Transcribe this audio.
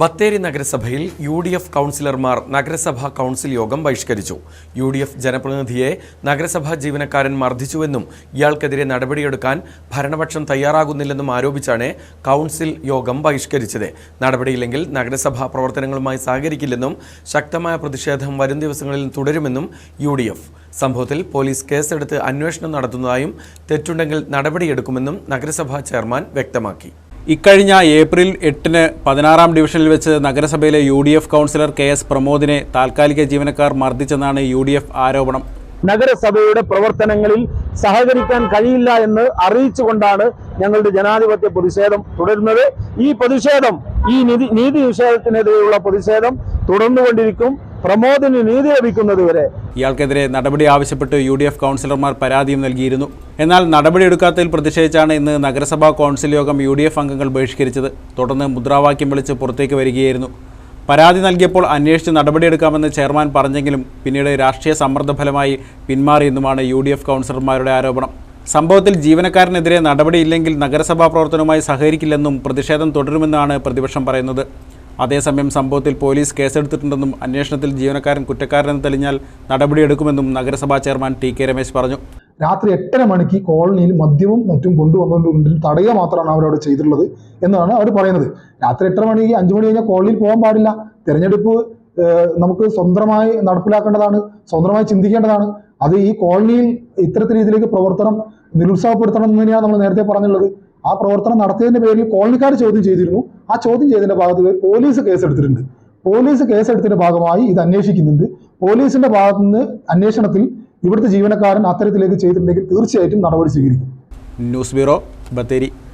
ബത്തേരി നഗരസഭയിൽ U D F കൗൺസിലർമാർ നഗരസഭാ കൗൺസിൽ യോഗം ബഹിഷ്കരിച്ചു. യു ഡി എഫ് ജനപ്രതിനിധിയെ നഗരസഭാ ജീവനക്കാരൻ മർദ്ദിച്ചുവെന്നും ഇയാൾക്കെതിരെ നടപടിയെടുക്കാൻ ഭരണപക്ഷം തയ്യാറാകുന്നില്ലെന്നും ആരോപിച്ചാണ് കൗൺസിൽ യോഗം ബഹിഷ്കരിച്ചത്. നടപടിയില്ലെങ്കിൽ നഗരസഭാ പ്രവർത്തനങ്ങളുമായി സഹകരിക്കില്ലെന്നും ശക്തമായ പ്രതിഷേധം വരും ദിവസങ്ങളിൽ തുടരുമെന്നും യു ഡി എഫ്. സംഭവത്തിൽ പോലീസ് കേസെടുത്ത് അന്വേഷണം നടത്തുന്നതായും തെറ്റുണ്ടെങ്കിൽ നടപടിയെടുക്കുമെന്നും നഗരസഭാ ചെയർമാൻ വ്യക്തമാക്കി. ഇക്കഴിഞ്ഞ ഏപ്രിൽ എട്ടിന് പതിനാറാം ഡിവിഷനിൽ വെച്ച് നഗരസഭയിലെ U D F councillor K S പ്രമോദിനെ താൽക്കാലിക ജീവനക്കാർ മർദ്ദിച്ചെന്നാണ് യു ഡി എഫ് ആരോപണം. നഗരസഭയുടെ പ്രവർത്തനങ്ങളിൽ സഹകരിക്കാൻ കഴിയില്ല എന്ന് അറിയിച്ചുകൊണ്ടാണ് ഞങ്ങളുടെ ജനാധിപത്യ പ്രതിഷേധം തുടരുന്നത്. ഈ പ്രതിഷേധം ഈ നീതി നീതി നിഷേധത്തിനെതിരെയുള്ള പ്രതിഷേധം തുടർന്നുകൊണ്ടിരിക്കും. പ്രമോദിന് നീതി ലഭിക്കുന്നത് വരെ. ഇയാൾക്കെതിരെ നടപടി ആവശ്യപ്പെട്ട് യു ഡി എഫ് കൗൺസിലർമാർ പരാതിയും നൽകിയിരുന്നു. എന്നാൽ നടപടിയെടുക്കാത്തതിൽ പ്രതിഷേധിച്ചാണ് ഇന്ന് നഗരസഭാ കൗൺസിൽ യോഗം യു ഡി എഫ് അംഗങ്ങൾ ബഹിഷ്കരിച്ചത്. തുടർന്ന് മുദ്രാവാക്യം വിളിച്ച് പുറത്തേക്ക് വരികയായിരുന്നു. പരാതി നൽകിയപ്പോൾ അന്വേഷിച്ച് നടപടിയെടുക്കാമെന്ന് ചെയർമാൻ പറഞ്ഞെങ്കിലും പിന്നീട് രാഷ്ട്രീയ സമ്മർദ്ദ ഫലമായി പിന്മാറിയെന്നുമാണ് യു ഡി എഫ് കൗൺസിലർമാരുടെ ആരോപണം. സംഭവത്തിൽ ജീവനക്കാരനെതിരെ നടപടിയില്ലെങ്കിൽ നഗരസഭാ പ്രവർത്തനവുമായി സഹകരിക്കില്ലെന്നും പ്രതിഷേധം തുടരുമെന്നാണ് പ്രതിപക്ഷം പറയുന്നത്. അതേസമയം സംഭവത്തിൽ പോലീസ് കേസെടുത്തിട്ടുണ്ടെന്നും അന്വേഷണത്തിൽ ജീവനക്കാരൻ കുറ്റക്കാരനെന്ന് തെളിഞ്ഞാൽ നടപടിയെടുക്കുമെന്നും നഗരസഭാ ചെയർമാൻ ടി കെ രമേശ് പറഞ്ഞു. രാത്രി എട്ടര മണിക്ക് കോളനിയിൽ മദ്യവും മറ്റും കൊണ്ടുവന്നുകൊണ്ട് തടയുക മാത്രമാണ് അവരവിടെ ചെയ്തിട്ടുള്ളത് എന്നാണ് അവർ പറയുന്നത്. രാത്രി എട്ടര മണിക്ക് അഞ്ചു മണി കഴിഞ്ഞാൽ കോളനിയിൽ പോകാൻ പാടില്ല. തിരഞ്ഞെടുപ്പ് നമുക്ക് സ്വന്തമായി നടപ്പിലാക്കേണ്ടതാണ് സ്വന്തമായി ചിന്തിക്കേണ്ടതാണ്. അത് ഈ കോളനിയിൽ ഇത്തരത്തിൽ രീതിയിലേക്ക് പ്രവർത്തനം നിരുത്സാഹപ്പെടുത്തണം എന്ന് തന്നെയാണ് നമ്മൾ നേരത്തെ പറഞ്ഞുള്ളത്. ആ പ്രവർത്തനം നടത്തിയതിന്റെ പേരിൽ കോളനിക്കാർ ചോദ്യം ചെയ്തിരുന്നു. ആ ചോദ്യം ചെയ്തതിന്റെ ഭാഗത്ത് പോലീസ് കേസെടുത്തിട്ടുണ്ട്. പോലീസ് കേസെടുത്തതിന്റെ ഭാഗമായി ഇത് അന്വേഷിക്കുന്നുണ്ട്. പോലീസിന്റെ ഭാഗത്തു നിന്ന് അന്വേഷണത്തിൽ ഇവിടുത്തെ ജീവനക്കാരൻ അത്തരത്തിലേക്ക് ചെയ്തിട്ടുണ്ടെങ്കിൽ തീർച്ചയായിട്ടും നടപടി സ്വീകരിക്കും. News bureau Bathery.